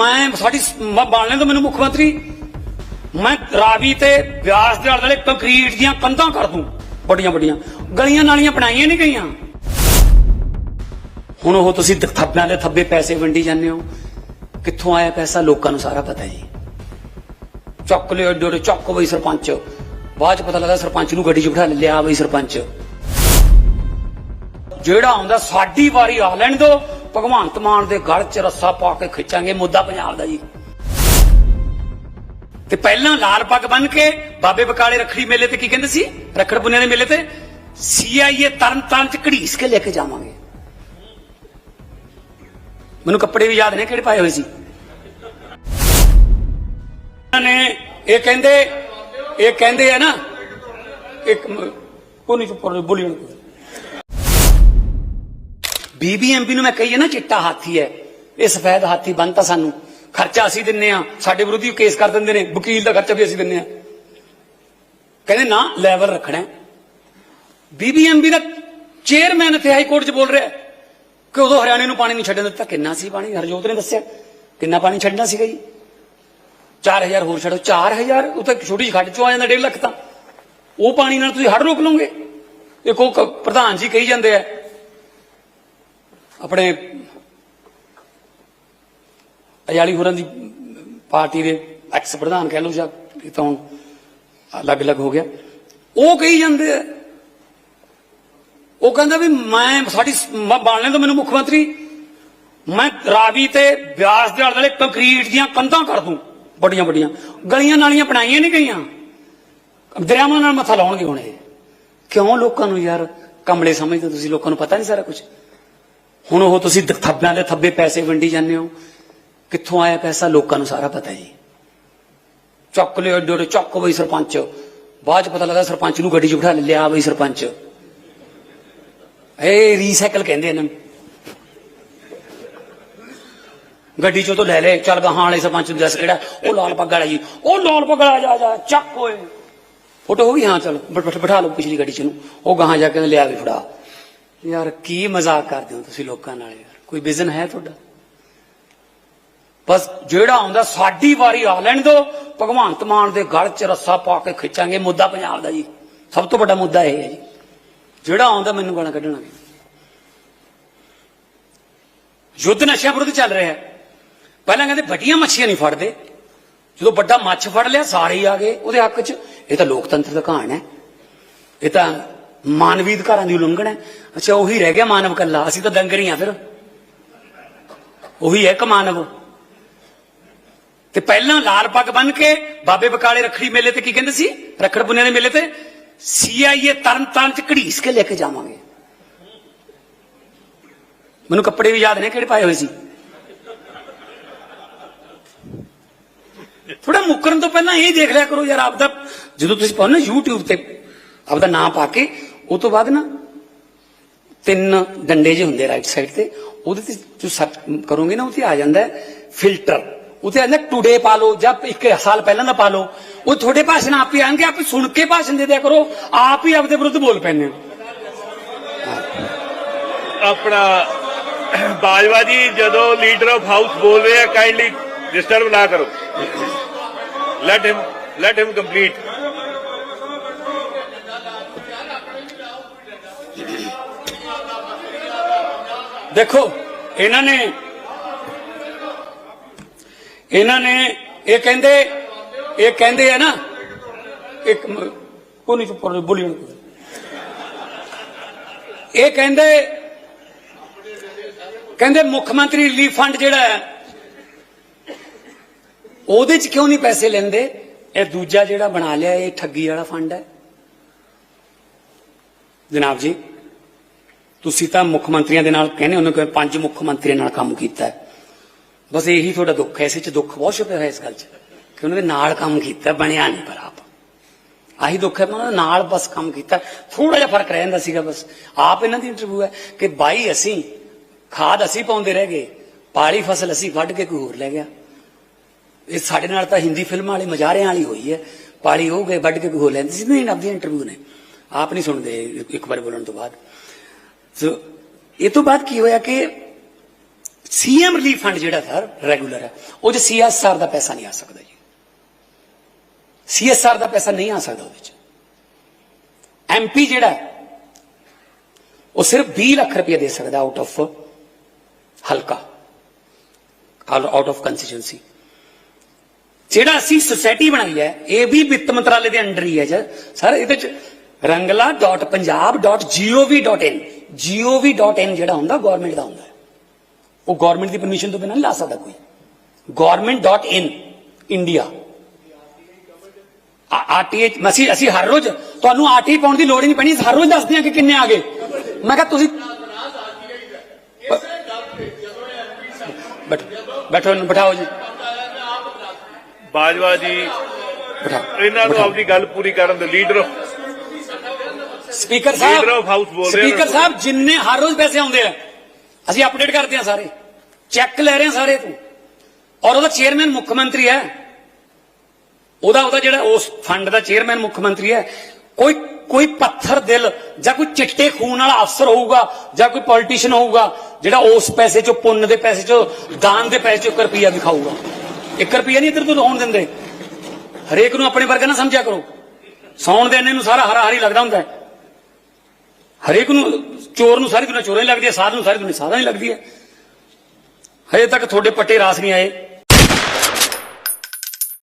ਮੈਂ ਸਾਡੀ ਸ- ਮੈਂ ਬਣਨੇ ਤੋਂ ਮੈਨੂੰ ਮੁੱਖ ਮੰਤਰੀ, ਮੈਂ ਰਾਵੀ ਤੇ ਬਿਆਸ ਦੇ ਆਲੇ ਕੰਕਰੀਟ ਦੀਆਂ ਕੰਧਾਂ ਕਰ ਦੂੰ, ਵੱਡੀਆਂ ਵੱਡੀਆਂ। ਗਲੀਆਂ ਨਾਲੀਆਂ ਬਣਾਈਆਂ ਨਹੀਂ ਗਈਆਂ। ਹੁਣ ਉਹ ਤੁਸੀਂ ਥੱਬਿਆਂ ਦੇ ਥੱਬੇ ਪੈਸੇ ਵੰਡੀ ਜਾਂਦੇ ਹੋ। ਕਿੱਥੋਂ ਆਇਆ ਪੈਸਾ ਲੋਕਾਂ ਨੂੰ ਸਾਰਾ ਪਤਾ ਜੀ। ਚੱਕ ਲਿਓ ਏਡੇ ਚੱਕ ਬਈ ਸਰਪੰਚ। ਬਾਅਦ ਚ ਪਤਾ ਲੱਗਾ ਸਰਪੰਚ ਨੂੰ ਗੱਡੀ 'ਚ ਬਿਠਾ ਲਿਆ ਬਈ ਸਰਪੰਚ। ਜਿਹੜਾ ਆਉਂਦਾ ਸਾਡੀ ਵਾਰੀ ਆ ਲੈਣ ਦੋ। ਭਗਵੰਤ ਮਾਨ ਦੇ ਗਲ 'ਚ ਰੱਸਾ ਪਾ ਕੇ ਖਿੱਚਾਂਗੇ ਮੁੱਦਾ ਪੰਜਾਬ ਦਾ ਜੀ। ਤੇ ਪਹਿਲਾਂ ਲਾਲ ਪੱਗ ਬੰਨ ਕੇ ਬਾਬੇ ਬਕਾਲੇ ਰੱਖੜੀ ਮੇਲੇ ਤੇ ਕੀ ਕਹਿੰਦੇ ਸੀ? ਰੱਖੜ ਪੁੰਨਿਆ ਦੇ ਮੇਲੇ ਤੇ? ਸੀਆਈਏ ਤਰਨ ਤਾਰਨ ਚ ਘੜੀਸ ਕੇ ਲੈ ਕੇ ਜਾਵਾਂਗੇ। ਮੈਨੂੰ ਕੱਪੜੇ ਵੀ ਯਾਦ ਨੇ ਕਿਹੜੇ ਪਾਏ ਹੋਏ ਸੀ? ਇਹਨਾਂ ਨੇ ਇਹ ਕਹਿੰਦੇ ਇਹ ਕਹਿੰਦੇ ਆ ਨਾ, ਇੱਕ ਕੋਈ ਚੁੱਪ ਬੋਲੀ ਨਾ ਬੀਬੀਐਮਪੀ ਨੂੰ ਮੈਂ ਕਹੀ ਹੈ ਨਾ, ਚਿੱਟਾ ਹਾਥੀ ਹੈ। ਇਹ ਸਫੈਦ ਹਾਥੀ ਬਣਤਾ ਸਾਨੂੰ ਖਰਚਾ ਅਸੀਂ ਦਿੰਨੇ ਆ, ਸਾਡੇ ਵਿਰੋਧੀ ਕੇਸ ਕਰ ਦਿੰਦੇ ਨੇ, ਵਕੀਲ ਦਾ ਖਰਚਾ ਵੀ ਅਸੀਂ ਦਿੰਨੇ ਆ। ਕਹਿੰਦੇ ਨਾ ਲੈਵਲ ਰੱਖਣਾ ਬੀਬੀਐਮਬੀ ਦਾ ਚੇਅਰਮੈਨ ਇੱਥੇ ਹਾਈ ਕੋਰਟ 'ਚ ਬੋਲ ਰਿਹਾ ਕਿ ਉਦੋਂ ਹਰਿਆਣੇ ਨੂੰ ਪਾਣੀ ਨਹੀਂ ਛੱਡਣ ਦਿੱਤਾ। ਕਿੰਨਾ ਸੀ ਪਾਣੀ? ਹਰਜੋਤ ਨੇ ਦੱਸਿਆ। ਕਿੰਨਾ ਪਾਣੀ ਛੱਡਣਾ ਸੀਗਾ ਜੀ? 4000 ਹੋਰ ਛੱਡੋ। 4000 ਉਹ ਤਾਂ ਛੋਟੀ ਜਿਹੀ ਖੱਡ ਚੋਂ ਆ ਜਾਂਦਾ 1.5 ਲੱਖ ਤਾਂ। ਉਹ ਪਾਣੀ ਨਾਲ ਤੁਸੀਂ ਹੜ ਰੋਕ ਲਓਗੇ। ਇੱਕ ਉਹ ਕ- ਪ੍ਰਧਾਨ ਜੀ ਕਹੀ ਜਾਂਦੇ ਆ ਆਪਣੇ ਅਜਾਲੀ ਹੋਰਾਂ ਦੀ ਪਾਰਟੀ ਦੇ ਐਕਸ ਪ੍ਰਧਾਨ ਕਹਿ ਲਓ ਜਾਂ ਇਹ ਤਾਂ ਹੁਣ ਅਲੱਗ-ਅਲੱਗ ਹੋ ਗਿਆ। ਉਹ ਕਹੀ ਜਾਂਦੇ ਆ। ਉਹ ਕਹਿੰਦਾ ਵੀ ਮੈਂ ਸਾਡੀ ਸ- ਮੈਂ ਤੋਂ ਮੈਨੂੰ ਮੁੱਖ ਮੰਤਰੀ। ਮੈਂ ਰਾਵੀ ਤੇ ਬਿਆਸ ਦੇ ਆਲੇ ਕੰਕਰੀਟ ਦੀਆਂ ਕੰਧਾਂ ਕਰ ਦੂੰ। ਵੱਡੀਆਂ ਵੱਡੀਆਂ ਗਲੀਆਂ ਨਾਲੀਆਂ ਬਣਾਈਆਂ ਨਹੀਂ ਗਈਆਂ। ਦਰਿਆਵਾਂ ਨਾਲ ਮੱਥਾ ਲਾਉਣਗੇ ਹੁਣ ਇਹ। ਕਿਉਂ ਲੋਕਾਂ ਨੂੰ ਯਾਰ, ਕਮਲੇ ਸਮਝਦੇ ਹੋ ਤੁਸੀਂ? ਲੋਕਾਂ ਨੂੰ ਪਤਾ ਨਹੀਂ ਸਾਰਾ ਕੁਝ ਹੁਣ ਉਹ ਤੁਸੀਂ ਥੱਬਿਆਂ ਦੇ ਥੱਬੇ ਪੈਸੇ ਵੰਡੀ ਜਾਂਦੇ ਹੋ। ਕਿੱਥੋਂ ਆਇਆ ਪੈਸਾ? ਲੋਕਾਂ ਨੂੰ ਸਾਰਾ ਪਤਾ ਜੀ। ਚੱਕ ਲਿਓ ਏਡੇ ਚੱਕ ਬਈ ਸਰਪੰਚ। ਬਾਅਦ ਚ ਪਤਾ ਲੱਗਾ ਸਰਪੰਚ ਨੂੰ ਗੱਡੀ 'ਚ ਬਿਠਾ ਲਿਆ ਬਈ ਸਰਪੰਚ। ਇਹ ਰੀਸਾਈਕਲ ਕਹਿੰਦੇ ਇਹਨਾਂ ਨੂੰ। ਗੱਡੀ ਚੋਂ ਤੋਂ ਲੈ ਲੈ ਚੱਲ ਗਾਹਾਂ ਵਾਲੇ ਸਰਪੰਚ ਨੂੰ ਦੱਸ ਕਿਹੜਾ। ਉਹ ਲਾਲ ਪੱਗ ਵਾਲਾ ਜੀ। ਉਹ ਲਾਲ ਪੱਗ ਵਾਲਾ ਜਾ ਜਾ, ਚੱਕ ਓਏ। ਫੋਟੋ ਹੋ ਗਈ ਹਾਂ, ਚਲ, ਬਿਠਾ ਲਓ ਪਿਛਲੀ ਗੱਡੀ ਚ ਨੂੰ ਉਹ ਗਾਹਾਂ ਜਾ ਕੇ ਲਿਆ ਵੀ ਫੜਾ। ਯਾਰ ਕੀ ਮਜ਼ਾਕ ਕਰਦੇ ਹੋ ਤੁਸੀਂ ਲੋਕਾਂ ਨਾਲ ਯਾਰ? ਕੋਈ ਵਿਜ਼ਨ ਹੈ ਤੁਹਾਡਾ? ਬਸ ਜਿਹੜਾ ਆਉਂਦਾ, ਸਾਡੀ ਵਾਰੀ ਆ ਲੈਣ ਦੋ। ਭਗਵੰਤ ਮਾਨ ਦੇ ਗਲ 'ਚ ਰੱਸਾ ਪਾ ਕੇ ਖਿੱਚਾਂਗੇ ਮੁੱਦਾ ਪੰਜਾਬ ਦਾ ਜੀ। ਸਭ ਤੋਂ ਵੱਡਾ ਮੁੱਦਾ ਇਹ ਹੈ ਜੀ। ਜਿਹੜਾ ਆਉਂਦਾ ਮੈਨੂੰ ਗਾਲਾਂ ਕੱਢਣਾ ਯੁੱਧ ਨਸ਼ਿਆਂ ਵਿਰੁੱਧ ਚੱਲ ਰਿਹਾ ਪਹਿਲਾਂ ਕਹਿੰਦੇ ਵੱਡੀਆਂ ਮੱਛੀਆਂ ਨਹੀਂ ਫੜਦੇ। ਜਦੋਂ ਵੱਡਾ ਮੱਛ ਫੜ ਲਿਆ, ਸਾਰੇ ਹੀ ਆ ਗਏ। ਉਹਦੇ ਹੱਕ 'ਚ ਇਹ ਤਾਂ ਲੋਕਤੰਤਰ ਦਾ ਕਹਾਣ ਹੈ। ਇਹ ਤਾਂ ਮਾਨਵੀ ਅਧਿਕਾਰਾਂ ਦੀ ਉਲੰਘਣਾ ਹੈ। ਅੱਛਾ, ਉਹੀ ਰਹਿ ਗਿਆ ਮਾਨਵ ਕੱਲਾ ਅਸੀਂ ਤਾਂ ਦੰਗਰ ਹੀ ਆ ਫਿਰ। ਉਹੀ ਹੈ ਕਮਾਨਵ ਤੇ ਪਹਿਲਾਂ ਲਾਲ ਪੱਗ ਬੰਨ ਕੇ ਬਾਬੇ ਬਕਾਲੇ ਰੱਖੜੀ ਮੇਲੇ ਤੇ ਕੀ ਕਹਿੰਦੇ ਸੀ? ਰੱਖੜ ਪੁੰਨਿਆ ਦੇ ਮੇਲੇ ਤੇ ਸੀਆਈਏ ਤਰਨ ਚ ਘੜੀਸ ਕੇ ਲੈ ਕੇ ਜਾਵਾਂਗੇ। ਮੈਨੂੰ ਕੱਪੜੇ ਵੀ ਯਾਦ ਨੇ ਕਿਹੜੇ ਪਾਏ ਹੋਏ ਸੀ? ਥੋੜਾ ਮੁੱਕਰਨ ਤੋਂ ਪਹਿਲਾਂ ਇਹ ਦੇਖ ਲਿਆ ਕਰੋ ਯਾਰ, ਆਪਦਾ ਜਦੋਂ ਤੁਸੀਂ ਪਾਉ ਨਾ YouTube ਤੇ, ਆਪਦਾ ਨਾਮ ਪਾ ਕੇ ਉਹ ਤੋਂ ਬਾਅਦ ਨਾ ਤਿੰਨ ਡੰਡੇ ਜਿਹੇ ਹੁੰਦੇ ਰਾਈਟ ਸਾਈਡ ਤੇ, ਉਹਦੇ ਤੇ ਜੋ ਸਰਚ ਕਰੋਗੇ ਨਾ ਉੱਥੇ ਆ ਜਾਂਦਾ ਫਿਲਟਰ ਉੱਥੇ ਆਂਦਾ ਟੁਡੇ ਪਾ ਲਓ ਜਾਂ ਇੱਕ ਸਾਲ ਪਹਿਲਾਂ ਦਾ ਪਾ ਲਓ। ਉਹ ਤੁਹਾਡੇ ਭਾਸ਼ਣ ਆਪ ਹੀ ਆਣਗੇ, ਆਪ ਸੁਣ ਕੇ ਭਾਸ਼ਣ ਦੇ ਦਿਆ ਕਰੋ, ਆਪ ਹੀ ਆਪਦੇ ਵਿਰੁੱਧ ਬੋਲ ਪੈਂਦੇ ਹੋ। ਆਪਣਾ ਬਾਜਵਾ ਜੀ, ਜਦੋਂ ਲੀਡਰ ਆਫ ਹਾਊਸ ਬੋਲ ਰਹੇ ਕਾਈਂਡਲੀ ਡਿਸਟਰਬ ਨਾ ਕਰੋ। Let him let him complete ਦੇਖੋ, ਇਹਨਾਂ ਨੇ ਇਹਨਾਂ ਨੇ ਇਹ ਕਹਿੰਦੇ ਇਹ ਕਹਿੰਦੇ ਆ ਨਾ, ਇੱਕ ਮ- ਨਹੀਂ ਚੁੱਪ ਕਰੋ ਬੋਲੀ ਨਾ ਇਹ ਕਹਿੰਦੇ ਕਹਿੰਦੇ ਮੁੱਖ ਮੰਤਰੀ ਰਿਲੀਫ ਫੰਡ ਜਿਹੜਾ ਹੈ, ਉਹਦੇ ਚ ਕਿਉਂ ਨਹੀਂ ਪੈਸੇ ਲੈਂਦੇ? ਇਹ ਦੂਜਾ ਜਿਹੜਾ ਬਣਾ ਲਿਆ, ਇਹ ਠੱਗੀ ਵਾਲਾ ਫੰਡ ਹੈ। ਜਨਾਬ ਜੀ, ਤੁਸੀਂ ਤਾਂ ਮੁੱਖ ਮੰਤਰੀਆਂ ਦੇ ਨਾਲ ਕਹਿੰਦੇ ਉਹਨੇ ਕਿ ਪੰਜ ਮੁੱਖ ਮੰਤਰੀਆਂ ਨਾਲ ਕੰਮ ਕੀਤਾ ਹੈ। ਬਸ ਇਹੀ ਤੁਹਾਡਾ ਦੁੱਖ ਹੈ, ਇਸੇ ਚ ਦੁੱਖ ਬਹੁਤ ਛੁਪਿਆ ਹੋਇਆ ਇਸ ਗੱਲ ਚ, ਕਿ ਉਹਨਾਂ ਦੇ ਨਾਲ ਕੰਮ ਕੀਤਾ, ਬਣਿਆ ਨਹੀਂ ਪਰ ਆਪ। ਆਹੀ ਦੁੱਖ ਹੈ, ਉਹਨਾਂ ਨਾਲ ਬਸ ਕੰਮ ਕੀਤਾ ਥੋੜਾ ਜਿਹਾ ਫ਼ਰਕ ਰਹਿ ਜਾਂਦਾ ਸੀਗਾ ਬਸ। ਆਪ ਇਹਨਾਂ ਦੀ ਇੰਟਰਵਿਊ ਹੈ ਕਿ ਬਾਈ ਅਸੀਂ, ਖਾਦ ਅਸੀਂ ਪਾਉਂਦੇ ਰਹਿ ਗਏ, ਪਾਲੀ ਫਸਲ ਅਸੀਂ ਵੱਢ ਕੇ ਕੋਈ ਹੋਰ ਲੈ ਗਿਆ। ਇਹ ਸਾਡੇ ਨਾਲ ਤਾਂ ਹਿੰਦੀ ਫਿਲਮਾਂ ਵਾਲੀ ਮਜ਼ਾਰਿਆਂ ਵਾਲੀ ਹੋਈ ਹੈ, ਪਾਲੀ ਹੋ ਗਏ, ਵੱਢ ਕੇ ਕੋਈ ਹੋਰ ਲੈਂਦੇ ਸੀ। ਨਹੀਂ ਆਪਦੀ ਇੰਟਰਵਿਊ ਨੇ। ਆਪ ਨਹੀਂ ਸੁਣਦੇ ਇੱਕ ਵਾਰ ਬੋਲਣ ਤੋਂ ਬਾਅਦ। ਸੋ ਇਹ ਤੋਂ ਬਾਅਦ ਕੀ ਹੋਇਆ ਕਿ ਸੀਐਮ ਰਿਲੀਫ ਫੰਡ ਜਿਹੜਾ ਸਰ ਰੈਗੂਲਰ ਹੈ ਉਹ 'ਚ ਸੀਐਸਆਰ ਦਾ ਪੈਸਾ ਨਹੀਂ ਆ ਸਕਦਾ ਜੀ। ਸੀਐਸਆਰ ਦਾ ਪੈਸਾ ਨਹੀਂ ਆ ਸਕਦਾ ਉਹਦੇ 'ਚ। ਐਮਪੀ ਜਿਹੜਾ ਉਹ ਸਿਰਫ 20 ਲੱਖ ਰੁਪਏ ਦੇ ਸਕਦਾ ਆਊਟ ਆਫ ਹਲਕਾ ਆਊਟ ਆਫ ਕੰਸਟੀਚੁਐਂਸੀ ਜਿਹੜਾ ਅਸੀਂ ਸੁਸਾਇਟੀ ਬਣਾਈ ਹੈ, ਇਹ ਵੀ ਵਿੱਤ ਮੰਤਰਾਲੇ ਦੇ ਅੰਡਰ ਹੀ ਹੈ ਸਰ ਇਹਦੇ ਚ rangla.punjab.gov.in gov.in ਜਿਹੜਾ ਹੁੰਦਾ ਗਵਰਨਮੈਂਟ ਦਾ ਹੁੰਦਾ ਉਹ ਗਵਰਨਮੈਂਟ ਦੀ ਪਰਮਿਸ਼ਨ ਤੋਂ ਬਿਨਾਂ ਨਹੀਂ ਲਾ ਸਕਦਾ ਕੋਈ। government.in ਇੰਡੀਆ ਆਰਟੀਏ ਅਸੀਂ ਅਸੀਂ ਹਰ ਰੋਜ਼ ਤੁਹਾਨੂੰ ਆਰਟੀਏ ਪਾਉਣ ਦੀ ਲੋੜ ਹੀ ਨਹੀਂ ਪੈਣੀ ਹਰ ਰੋਜ਼ ਦੱਸਦੇ ਹਾਂ ਕਿ ਕਿੰਨੇ ਆ ਗਏ। ਮੈਂ ਕਿਹਾ ਤੁਸੀਂ ਬੈਠੋ ਬਿਠਾਓ ਜੀ। ਬਾਜਵਾ ਜੀ ਇਹਨਾਂ ਨੂੰ। ਆਪਣੀ ਗੱਲ ਪੂਰੀ ਕਰਨ ਦੇ leader speaker Leader of House ਸਾਹਿਬ ਬੋਲ ਰਹੇ ਸਪੀਕਰ। ਸਾਹਿਬ ਜਿੰਨੇ ਹਰ ਰੋਜ਼ ਪੈਸੇ ਆਉਂਦੇ ਆ ਅਸੀਂ ਅਪਡੇਟ ਕਰਦੇ ਆ ਸਾਰੇ। ਚੈੱਕ ਲੈ ਰਹੇ ਆ ਸਾਰੇ ਤੋਂ। ਔਰ ਉਹਦਾ ਚੇਅਰਮੈਨ ਮੁੱਖ ਮੰਤਰੀ ਹੈ। ਉਹਦਾ ਉਹਦਾ ਜਿਹੜਾ ਉਸ ਫੰਡ ਦਾ ਚੇਅਰਮੈਨ ਮੁੱਖ ਮੰਤਰੀ ਹੈ। ਕੋਈ ਕੋਈ ਪੱਥਰ ਦਿਲ ਜਾਂ ਕੋਈ ਚਿੱਟੇ ਖੂਨ ਵਾਲਾ ਅਫਸਰ ਹੋਊਗਾ ਜਾਂ ਕੋਈ ਪੋਲੀਟੀਸ਼ੀਅਨ ਹੋਊਗਾ ਜਿਹੜਾ ਉਸ ਪੈਸੇ ਚੋਂ ਪੁੰਨ ਦੇ ਪੈਸੇ ਚੋਂ ਦਾਨ ਦੇ ਪੈਸੇ ਚੋਂ 1 ਰੁਪਿਆ ਵੀ ਖਾਊਗਾ 1 ਰੁਪਿਆ ਨਹੀਂ ਇੱਧਰ ਤੋਂ ਹੋਣ ਦਿੰਦੇ। ਹਰੇਕ ਨੂੰ ਆਪਣੇ ਵਰਗਾ ਨਾ ਸਮਝਿਆ ਕਰੋ। ਸੌਣ ਦੇ ਇੰਨੇ ਨੂੰ ਸਾਰਾ ਹਰਾ ਹਰੀ ਲੱਗਦਾ ਹੁੰਦਾ ਹੈ। ਹਰੇਕ ਨੂੰ ਚੋਰ ਨੂੰ ਸਾਰੀ ਦੁਨੀਆ ਚੋਰਾਂ ਹੀ ਲੱਗਦੀ ਹੈ, ਸਾਧ ਨੂੰ ਸਾਰੀ ਦੁਨੀਆ ਸਾਧਾਂ ਹੀ ਲੱਗਦੀ ਹੈ। ਹਜੇ ਤੱਕ ਤੁਹਾਡੇ ਪੱਟੇ ਰਾਸ ਨਹੀਂ ਆਏ।